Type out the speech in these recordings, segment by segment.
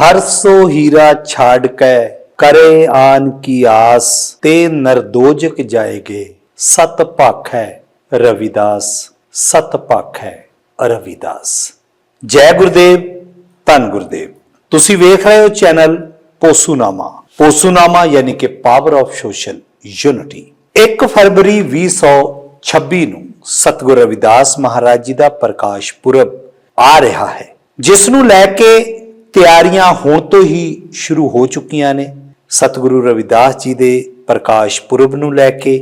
ਹਰ ਸੋ ਹੀਰਾ ਛਾੜ ਕੇ, ਕਰੇ ਆਨ ਕੀ ਆਸ, ਤੇ ਨਰਦੋਜਕ ਜਾਏਗੇ। ਸਤ ਭਖ ਹੈ ਰਵਿਦਾਸ, ਸਤ ਭਖ ਹੈ ਰਵਿਦਾਸ। ਜੈ ਗੁਰਦੇਵ, ਧੰਨ ਗੁਰਦੇਵ। ਤੁਸੀਂ ਵੇਖ ਰਹੇ ਹੋ ਚੈਨਲ ਪੋਸੂਨਾਮਾ। ਪੋਸੂਨਾਮਾ ਯਾਨੀ ਕਿ ਪਾਵਰ ਆਫ ਸੋਸ਼ਲ ਯੂਨਿਟੀ। 1 ਫਰਵਰੀ 2026 ਨੂੰ ਸਤਿਗੁਰੂ ਰਵਿਦਾਸ ਮਹਾਰਾਜ ਜੀ ਦਾ ਪ੍ਰਕਾਸ਼ ਪੁਰਬ ਆ ਰਿਹਾ ਹੈ, ਜਿਸ ਨੂੰ ਲੈ ਕੇ ਤਿਆਰੀਆਂ ਹੁਣ ਤੋਂ ਹੀ ਸ਼ੁਰੂ ਹੋ ਚੁੱਕੀਆਂ ਨੇ। ਸਤਿਗੁਰੂ ਰਵਿਦਾਸ ਜੀ ਦੇ ਪ੍ਰਕਾਸ਼ ਪੁਰਬ ਨੂੰ ਲੈ ਕੇ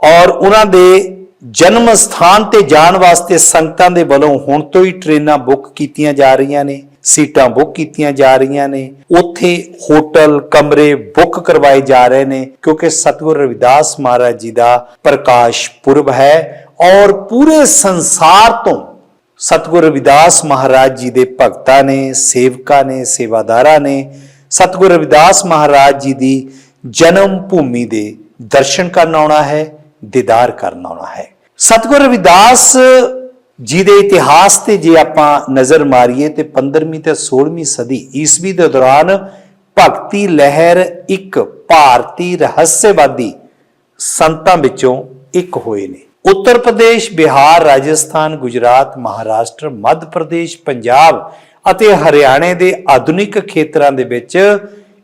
ਔਰ ਉਹਨਾਂ ਦੇ ਜਨਮ ਸਥਾਨ ਤੇ ਜਾਣ ਵਾਸਤੇ ਸੰਗਤਾਂ ਦੇ ਵੱਲੋਂ ਹੁਣ ਤੋਂ ਹੀ ਟ੍ਰੇਨਾਂ ਬੁੱਕ ਕੀਤੀਆਂ ਜਾ ਰਹੀਆਂ ਨੇ, ਸੀਟਾਂ ਬੁੱਕ ਕੀਤੀਆਂ ਜਾ ਰਹੀਆਂ ਨੇ। ਉੱਥੇ ਹੋਟਲ, ਕਮਰੇ ਬੁੱਕ ਕਰਵਾਏ ਜਾ ਰਹੇ ਨੇ ਕਿਉਂਕਿ ਸਤਿਗੁਰੂ ਰਵਿਦਾਸ ਮਹਾਰਾਜ ਜੀ ਦਾ ਪ੍ਰਕਾਸ਼ ਪੁਰਬ ਹੈ ਔਰ ਪੂਰੇ ਸੰਸਾਰ ਤੋਂ ਸਤਿਗੁਰੂ ਰਵਿਦਾਸ ਮਹਾਰਾਜ ਜੀ ਦੇ ਭਗਤਾਂ ਨੇ, ਸੇਵਕਾਂ ਨੇ, ਸੇਵਾਦਾਰਾਂ ਨੇ, ਸਤਿਗੁਰੂ ਰਵਿਦਾਸ ਮਹਾਰਾਜ ਜੀ ਦੀ ਜਨਮ ਭੂਮੀ ਦੇ ਦਰਸ਼ਨ ਕਰਨ ਆਉਣਾ ਹੈ, ਦੀਦਾਰ ਕਰਨ ਆਉਣਾ ਹੈ। ਸਤਿਗੁਰੂ ਰਵਿਦਾਸ ਜੀ ਦੇ ਇਤਿਹਾਸ ਤੇ ਜੇ ਆਪਾਂ ਨਜ਼ਰ ਮਾਰੀਏ ਤੇ 15ਵੀਂ ਤੇ 16ਵੀਂ ਸਦੀ ਈਸਵੀ ਦੇ ਦੌਰਾਨ ਭਗਤੀ ਲਹਿਰ ਇੱਕ ਭਾਰਤੀ ਰਹੱਸਵਾਦੀ ਸੰਤਾਂ ਵਿੱਚੋਂ ਇੱਕ ਹੋਏ ਨੇ। ਉੱਤਰ ਪ੍ਰਦੇਸ਼, ਬਿਹਾਰ, ਰਾਜਸਥਾਨ, ਗੁਜਰਾਤ, ਮਹਾਰਾਸ਼ਟਰ, ਮੱਧ ਪ੍ਰਦੇਸ਼, ਪੰਜਾਬ ਅਤੇ ਹਰਿਆਣੇ ਦੇ ਆਧੁਨਿਕ ਖੇਤਰਾਂ ਦੇ ਵਿੱਚ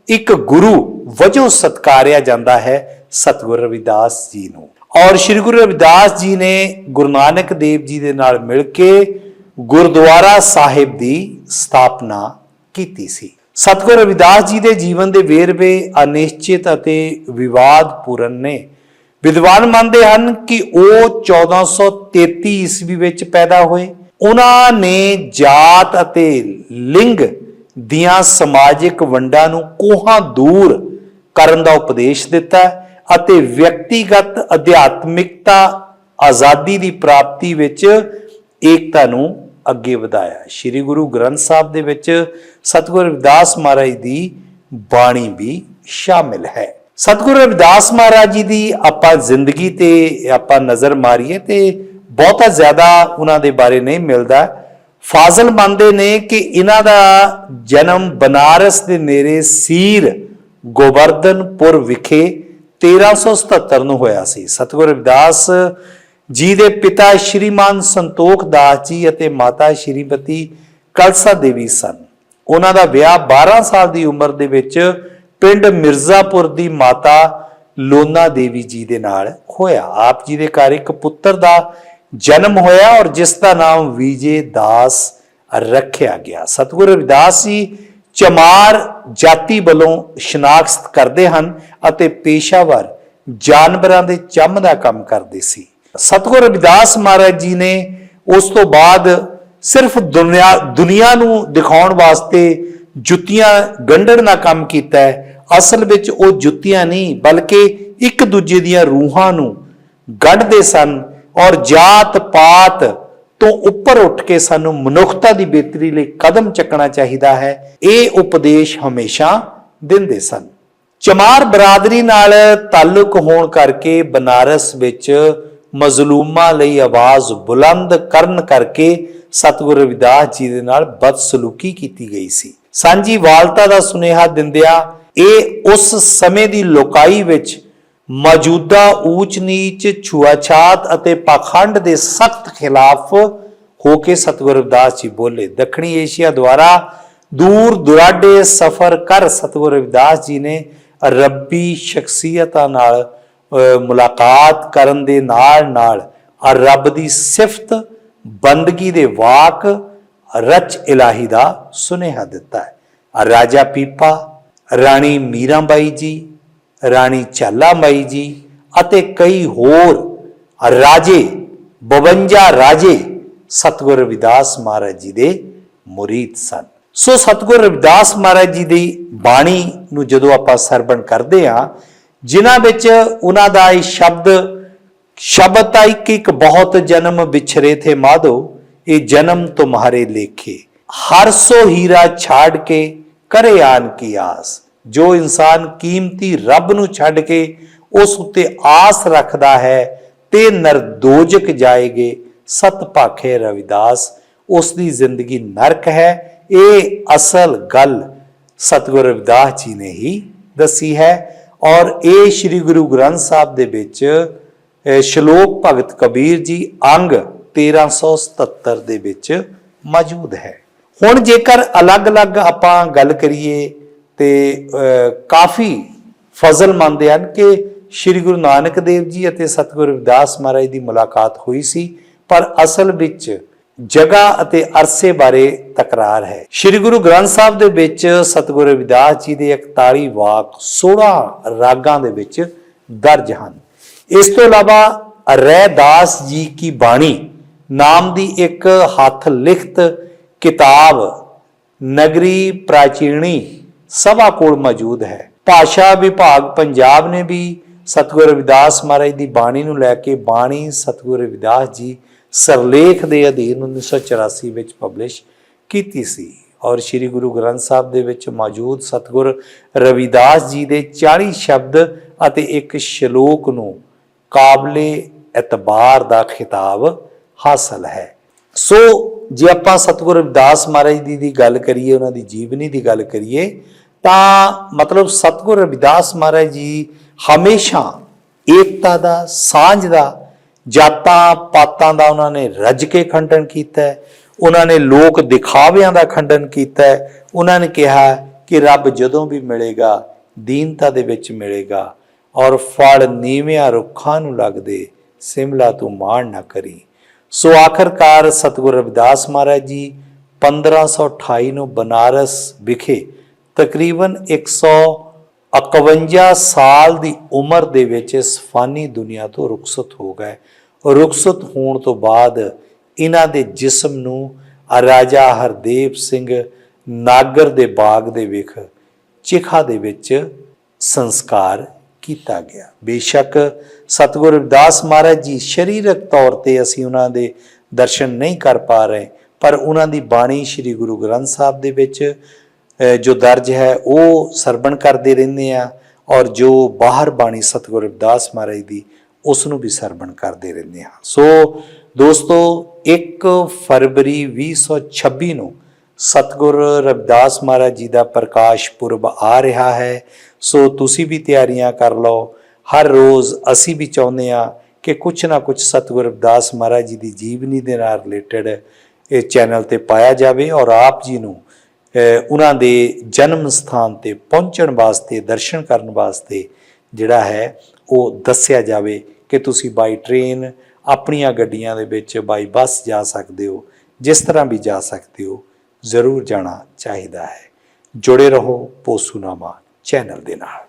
ਇੱਕ ਗੁਰੂ ਵਜੋਂ ਸਤਕਾਰਿਆ ਜਾਂਦਾ ਹੈ ਸਤਿਗੁਰੂ ਰਵਿਦਾਸ ਜੀ ਨੂੰ। ਔਰ ਸ੍ਰੀ ਗੁਰੂ ਰਵਿਦਾਸ ਜੀ ਨੇ ਗੁਰੂ ਨਾਨਕ ਦੇਵ ਜੀ ਦੇ ਨਾਲ ਮਿਲ ਕੇ ਗੁਰਦੁਆਰਾ ਸਾਹਿਬ ਦੀ ਸਥਾਪਨਾ ਕੀਤੀ ਸੀ। ਸਤਿਗੁਰੂ ਰਵਿਦਾਸ ਜੀ ਦੇ ਜੀਵਨ ਦੇ ਵੇਰਵੇ ਅਨਿਸ਼ਚਿਤ ਅਤੇ ਵਿਵਾਦਪੂਰਨ ਨੇ। ਵਿਦਵਾਨ ਮੰਨਦੇ ਹਨ ਕਿ ਉਹ 1433 ਈਸਵੀ ਵਿੱਚ ਪੈਦਾ ਹੋਏ। ਉਹਨਾਂ ਨੇ ਜਾਤ ਅਤੇ ਲਿੰਗ ਦੀਆਂ ਸਮਾਜਿਕ ਵੰਡਾਂ ਨੂੰ ਕੋਹਾਂ ਦੂਰ ਕਰਨ ਦਾ ਉਪਦੇਸ਼ ਦਿੱਤਾ ਅਤੇ ਵਿਅਕਤੀਗਤ ਅਧਿਆਤਮਿਕਤਾ ਆਜ਼ਾਦੀ ਦੀ ਪ੍ਰਾਪਤੀ ਵਿੱਚ ਏਕਤਾ ਨੂੰ ਅੱਗੇ ਵਧਾਇਆ। ਸ੍ਰੀ ਗੁਰੂ ਗ੍ਰੰਥ ਸਾਹਿਬ ਦੇ ਵਿੱਚ ਸਤਿਗੁਰ ਰਵਿਦਾਸ ਮਹਾਰਾਜ ਦੀ ਬਾਣੀ ਵੀ ਸ਼ਾਮਿਲ ਹੈ। ਸਤਿਗੁਰੂ ਰਵਿਦਾਸ ਮਹਾਰਾਜ ਜੀ ਦੀ ਆਪਾਂ ਜ਼ਿੰਦਗੀ ਤੇ ਆਪਾਂ ਨਜ਼ਰ ਮਾਰੀਏ ਤੇ ਬਹੁਤਾ ਜ਼ਿਆਦਾ ਉਹਨਾਂ ਦੇ ਬਾਰੇ ਨਹੀਂ ਮਿਲਦਾ। ਫਾਜ਼ਲ ਮੰਨਦੇ ਨੇ ਕਿ ਇਹਨਾਂ ਦਾ ਜਨਮ ਬਨਾਰਸ ਦੇ ਨੇੜੇ ਸੀਰ ਗੋਵਰਧਨਪੁਰ ਵਿਖੇ 1377 ਨੂੰ ਹੋਇਆ ਸੀ। ਸਤਿਗੁਰੂ ਰਵਿਦਾਸ ਜੀ ਦੇ ਪਿਤਾ ਸ਼੍ਰੀਮਾਨ ਸੰਤੋਖ ਦਾਸ ਜੀ ਅਤੇ ਮਾਤਾ ਸ਼੍ਰੀਮਤੀ ਕਲਸਾ ਦੇਵੀ ਸਨ। ਉਹਨਾਂ ਦਾ ਵਿਆਹ 12 ਸਾਲ ਦੀ ਉਮਰ ਦੇ ਵਿੱਚ ਪਿੰਡ ਮਿਰਜ਼ਾਪੁਰ ਦੀ ਮਾਤਾ ਲੋਨਾ ਦੇਵੀ ਜੀ ਦੇ ਨਾਲ ਹੋਇਆ। ਆਪ ਜੀ ਦੇ ਘਰ ਇੱਕ ਪੁੱਤਰ ਦਾ ਜਨਮ ਹੋਇਆ ਔਰ ਜਿਸ ਦਾ ਨਾਮ ਵਿਜੇ ਦਾਸ ਰੱਖਿਆ ਗਿਆ। ਸਤਿਗੁਰੂ ਰਵਿਦਾਸ ਜੀ ਚਮਾਰ ਜਾਤੀ ਵੱਲੋਂ ਸ਼ਨਾਖਤ ਕਰਦੇ ਹਨ ਅਤੇ ਪੇਸ਼ਾਵਰ ਜਾਨਵਰਾਂ ਦੇ ਚੰਮ ਦਾ ਕੰਮ ਕਰਦੇ ਸੀ। ਸਤਿਗੁਰੂ ਰਵਿਦਾਸ ਮਹਾਰਾਜ ਜੀ ਨੇ ਉਸ ਤੋਂ ਬਾਅਦ ਸਿਰਫ ਦੁਨੀਆ ਦੁਨੀਆ ਨੂੰ ਦਿਖਾਉਣ ਵਾਸਤੇ ਜੁੱਤੀਆਂ ਗੰਢਣ ਦਾ ਕੰਮ ਕੀਤਾ ਹੈ। ਅਸਲ ਵਿੱਚ ਉਹ ਜੁੱਤੀਆਂ ਨਹੀਂ, ਬਲਕਿ ਇੱਕ ਦੂਜੇ ਦੀਆਂ ਰੂਹਾਂ ਨੂੰ ਗੰਢਦੇ ਸਨ ਔਰ ਜਾਤ ਪਾਤ ਤੋਂ ਉੱਪਰ ਉੱਠ ਕੇ ਸਾਨੂੰ ਮਨੁੱਖਤਾ ਦੀ ਬਿਹਤਰੀ ਲਈ ਕਦਮ ਚੱਕਣਾ ਚਾਹੀਦਾ ਹੈ। ਇਹ ਉਪਦੇਸ਼ ਹਮੇਸ਼ਾ ਦਿੰਦੇ ਸਨ। ਚਮਾਰ ਬਰਾਦਰੀ ਨਾਲ ਤਾਲੁਕ ਹੋਣ ਕਰਕੇ ਬਨਾਰਸ ਵਿੱਚ ਮਜ਼ਲੂਮਾਂ ਲਈ ਆਵਾਜ਼ ਬੁਲੰਦ ਕਰਨ ਕਰਕੇ ਸਤਿਗੁਰੂ ਰਵਿਦਾਸ ਜੀ ਦੇ ਨਾਲ ਬਦਸਲੂਕੀ ਕੀਤੀ ਗਈ ਸੀ। ਸਾਂਝੀ ਵਾਲਤਾ ਦਾ ਸੁਨੇਹਾ ਦਿੰਦਿਆਂ ਇਹ ਉਸ ਸਮੇਂ ਦੀ ਲੋਕਾਈ ਵਿੱਚ ਮੌਜੂਦਾ ਊਚ ਨੀਚ ਛੁਆਛਾਤ ਅਤੇ ਪਾਖੰਡ ਦੇ ਸਖਤ ਖਿਲਾਫ ਹੋ ਕੇ ਸਤਿਗੁਰੂ ਰਵਿਦਾਸ ਜੀ ਬੋਲੇ। ਦੱਖਣੀ ਏਸ਼ੀਆ ਦੁਆਰਾ ਦੂਰ ਦੁਰਾਡੇ ਸਫ਼ਰ ਕਰ ਸਤਿਗੁਰੂ ਰਵਿਦਾਸ ਜੀ ਨੇ ਰੱਬੀ ਸ਼ਖਸੀਅਤਾਂ ਨਾਲ ਮੁਲਾਕਾਤ ਕਰਨ ਦੇ ਨਾਲ ਨਾਲ ਰੱਬ ਦੀ ਸਿਫਤ, ਬੰਦਗੀ ਦੇ ਵਾਕ ਰਚ ਇਲਾਹੀ ਦਾ ਸੁਨੇਹਾ ਦਿੱਤਾ ਹੈ। ਰਾਜਾ ਪੀਪਾ, ਰਾਣੀ ਮੀਰਾਬਾਈ ਜੀ, ਰਾਣੀ ਚਾਲਾਬਾਈ ਜੀ ਅਤੇ ਕਈ ਹੋਰ ਰਾਜੇ 52 ਰਾਜੇ ਸਤਿਗੁਰੂ ਰਵਿਦਾਸ ਮਹਾਰਾਜ ਜੀ ਦੇ ਮੁਰੀਦ ਸਨ। ਸੋ ਸਤਿਗੁਰੂ ਰਵਿਦਾਸ ਮਹਾਰਾਜ ਜੀ ਦੀ ਬਾਣੀ ਨੂੰ ਜਦੋਂ ਆਪਾਂ ਸਰਵਣ ਕਰਦੇ ਆ ਜਿਨ੍ਹਾਂ ਵਿੱਚ ਉਹਨਾਂ ਦਾ ਇਹ ਸ਼ਬਦ ਸ਼ਬਦ ਤਾਂ ਇੱਕ ਇੱਕ ਬਹੁਤ ਜਨਮ ਵਿਛਰੇ ਥੇ ਮਾਧੋ ਇਹ ਜਨਮ ਤੁਮਹਾਰੇ ਲੇਖੇ। ਹਰ ਸੋ ਹੀਰਾ ਛਾੜ ਕੇ ਕਰੇ ਆਨ ਕੀ ਆਸ। ਜੋ ਇਨਸਾਨ ਕੀਮਤੀ ਰੱਬ ਨੂੰ ਛੱਡ ਕੇ ਉਸ ਉੱਤੇ ਆਸ ਰੱਖਦਾ ਹੈ, ਤੇ ਨਰਦੋਜਕ ਜਾਏਗੇ ਸਤ ਭਾਖੇ ਰਵਿਦਾਸ। ਉਸ ਦੀ ਜ਼ਿੰਦਗੀ ਨਰਕ ਹੈ। ਇਹ ਅਸਲ ਗੱਲ ਸਤਿਗੁਰੂ ਰਵਿਦਾਸ ਜੀ ਨੇ ਹੀ ਦੱਸੀ ਹੈ। ਔਰ ਇਹ ਸ੍ਰੀ ਗੁਰੂ ਗ੍ਰੰਥ ਸਾਹਿਬ ਦੇ ਵਿੱਚ ਸ਼ਲੋਕ ਭਗਤ ਕਬੀਰ ਜੀ ਅੰਗ 1377 ਦੇ ਵਿੱਚ ਮੌਜੂਦ ਹੈ। ਹੁਣ ਜੇਕਰ ਅਲੱਗ-ਅਲੱਗ ਆਪਾਂ ਗੱਲ ਕਰੀਏ ਤੇ ਕਾਫੀ ਫਜ਼ਲ ਮੰਨਦੇ ਹਨ ਕਿ ਸ੍ਰੀ ਗੁਰੂ ਨਾਨਕ ਦੇਵ ਜੀ ਅਤੇ ਸਤਿਗੁਰੂ ਰਵਿਦਾਸ ਮਹਾਰਾਜ ਦੀ ਮੁਲਾਕਾਤ ਹੋਈ ਸੀ, ਪਰ ਅਸਲ ਵਿੱਚ ਜਗ੍ਹਾ ਅਤੇ ਅਰਸੇ ਬਾਰੇ ਤਕਰਾਰ ਹੈ। ਸ੍ਰੀ ਗੁਰੂ ਗ੍ਰੰਥ ਸਾਹਿਬ ਦੇ ਵਿੱਚ ਸਤਿਗੁਰੂ ਰਵਿਦਾਸ ਜੀ ਦੇ 41 ਵਾਕ 16 ਰਾਗਾਂ ਦੇ ਵਿੱਚ ਦਰਜ ਹਨ। ਇਸ ਤੋਂ ਇਲਾਵਾ ਰਹਿਦਾਸ ਜੀ ਕੀ ਬਾਣੀ ਨਾਮ ਦੀ ਇੱਕ ਹੱਥ ਲਿਖਤ ਕਿਤਾਬ ਨਗਰੀ ਪ੍ਰਾਚੀਣੀ ਸਭਾ ਕੋਲ ਮੌਜੂਦ ਹੈ। ਭਾਸ਼ਾ ਵਿਭਾਗ ਪੰਜਾਬ ਨੇ ਵੀ ਸਤਿਗੁਰੂ ਰਵਿਦਾਸ ਮਹਾਰਾਜ ਦੀ ਬਾਣੀ ਨੂੰ ਲੈ ਕੇ ਬਾਣੀ ਸਤਿਗੁਰੂ ਰਵਿਦਾਸ ਜੀ ਸਰਲੇਖ ਦੇ ਅਧੀਨ 1984 ਵਿੱਚ ਪਬਲਿਸ਼ ਕੀਤੀ ਸੀ ਔਰ ਸ੍ਰੀ ਗੁਰੂ ਗ੍ਰੰਥ ਸਾਹਿਬ ਦੇ ਵਿੱਚ ਮੌਜੂਦ ਸਤਿਗੁਰ ਰਵਿਦਾਸ ਜੀ ਦੇ 40 ਸ਼ਬਦ ਅਤੇ ਇੱਕ ਸ਼ਲੋਕ ਨੂੰ ਕਾਬਲੇ ਇਤਬਾਰ ਦਾ ਖਿਤਾਬ ਹਾਸਲ ਹੈ। ਸੋ ਜੇ ਆਪਾਂ ਸਤਿਗੁਰੂ ਰਵਿਦਾਸ ਮਹਾਰਾਜ ਦੀ ਦੀ ਗੱਲ ਕਰੀਏ, ਉਹਨਾਂ ਦੀ ਜੀਵਨੀ ਦੀ ਗੱਲ ਕਰੀਏ, ਤਾਂ ਮਤਲਬ ਸਤਿਗੁਰੂ ਰਵਿਦਾਸ ਮਹਾਰਾਜ ਜੀ ਹਮੇਸ਼ਾ ਏਕਤਾ ਦਾ, ਸਾਂਝ ਦਾ, ਜਾਤਾਂ ਪਾਤਾਂ ਦਾ ਉਹਨਾਂ ਨੇ ਰੱਜ ਕੇ ਖੰਡਨ ਕੀਤਾ ਉਹਨਾਂ ਨੇ ਲੋਕ ਦਿਖਾਵਿਆਂ ਦਾ ਖੰਡਨ ਕੀਤਾ ਉਹਨਾਂ ਨੇ ਕਿਹਾ ਕਿ ਰੱਬ ਜਦੋਂ ਵੀ ਮਿਲੇਗਾ, ਦੀਨਤਾ ਦੇ ਵਿੱਚ ਮਿਲੇਗਾ ਔਰ ਫਲ ਨੀਵਿਆਂ ਰੁੱਖਾਂ ਨੂੰ ਲੱਗਦੇ, ਸਿਮਲਾ ਤੂੰ ਮਾਣ ਨਾ ਕਰੀ। ਸੋ ਆਖਰਕਾਰ ਸਤਿਗੁਰੂ ਰਵਿਦਾਸ ਮਹਾਰਾਜ ਜੀ 1528 ਨੂੰ ਬਨਾਰਸ ਵਿਖੇ ਤਕਰੀਬਨ 151 ਸਾਲ ਦੀ ਉਮਰ ਦੇ ਵਿੱਚ ਇਸ ਫਾਨੀ ਦੁਨੀਆ ਤੋਂ ਰੁਖਸਤ ਹੋ ਗਏ। ਰੁਖਸਤ ਹੋਣ ਤੋਂ ਬਾਅਦ ਇਹਨਾਂ ਦੇ ਜਿਸਮ ਨੂੰ ਰਾਜਾ ਹਰਦੇਵ ਸਿੰਘ ਨਾਗਰ ਦੇ ਬਾਗ ਦੇ ਵਿਖ ਚਿਖਾ ਦੇ ਵਿੱਚ ਸੰਸਕਾਰ ਕੀਤਾ ਗਿਆ। ਬੇਸ਼ੱਕ ਸਤਿਗੁਰੂ ਰਵਿਦਾਸ ਮਹਾਰਾਜ ਜੀ ਸਰੀਰਕ ਤੌਰ ਤੇ ਅਸੀਂ ਉਹਨਾਂ ਦੇ ਦਰਸ਼ਨ ਨਹੀਂ ਕਰ ਪਾ ਰਹੇ, ਪਰ ਉਹਨਾਂ ਦੀ ਬਾਣੀ ਸ੍ਰੀ ਗੁਰੂ ਗ੍ਰੰਥ ਸਾਹਿਬ ਦੇ ਵਿੱਚ ਜੋ ਦਰਜ ਹੈ, ਉਹ ਸਰਵਣ ਕਰਦੇ ਰਹਿੰਦੇ ਆ ਔਰ ਜੋ ਬਾਹਰ ਬਾਣੀ ਸਤਿਗੁਰੂ ਰਵਿਦਾਸ ਮਹਾਰਾਜ ਦੀ, ਉਸ ਨੂੰ ਵੀ ਸਰਵਣ ਕਰਦੇ ਰਹਿੰਦੇ ਹਾਂ ਸੋ ਦੋਸਤੋ 1 ਫਰਵਰੀ 2026 ਨੂੰ ਸਤਿਗੁਰੂ ਰਵਿਦਾਸ ਮਹਾਰਾਜ ਜੀ ਦਾ ਪ੍ਰਕਾਸ਼ ਪੁਰਬ ਆ ਰਿਹਾ ਹੈ। ਸੋ ਤੁਸੀਂ ਵੀ ਤਿਆਰੀਆਂ ਕਰ ਲਓ। ਹਰ ਰੋਜ਼ ਅਸੀਂ ਵੀ ਚਾਹੁੰਦੇ ਆ ਕਿ ਕੁਝ ਨਾ ਕੁਝ ਸਤਿਗੁਰੂ ਰਵਿਦਾਸ ਮਹਾਰਾਜ ਜੀ ਦੀ ਜੀਵਨੀ ਦੇ ਨਾਲ ਰਿਲੇਟਡ ਇਹ ਚੈਨਲ ਤੇ ਪਾਇਆ ਜਾਵੇ ਔਰ ਆਪ ਜੀ ਨੂੰ ਉਹਨਾਂ ਦੇ ਜਨਮ ਸਥਾਨ ਤੇ ਪਹੁੰਚਣ ਵਾਸਤੇ, ਦਰਸ਼ਨ ਕਰਨ ਵਾਸਤੇ ਜਿਹੜਾ ਹੈ, ਉਹ ਦੱਸਿਆ ਜਾਵੇ ਕਿ ਤੁਸੀਂ ਬਾਈ ਟ੍ਰੇਨ ਆਪਣੀਆਂ ਗੱਡੀਆਂ ਦੇ ਵਿੱਚ ਬਾਈ ਬੱਸ ਜਾ ਸਕਦੇ ਹੋ, ਜਿਸ ਤਰ੍ਹਾਂ ਵੀ ਜਾ ਸਕਦੇ ਹੋ। ਜ਼ਰੂਰ ਜਾਣਾ ਚਾਹੀਦਾ ਹੈ। ਜੁੜੇ ਰਹੋ ਪੋਸੂਨਾਮਾ ਚੈਨਲ ਦੇ ਨਾਲ।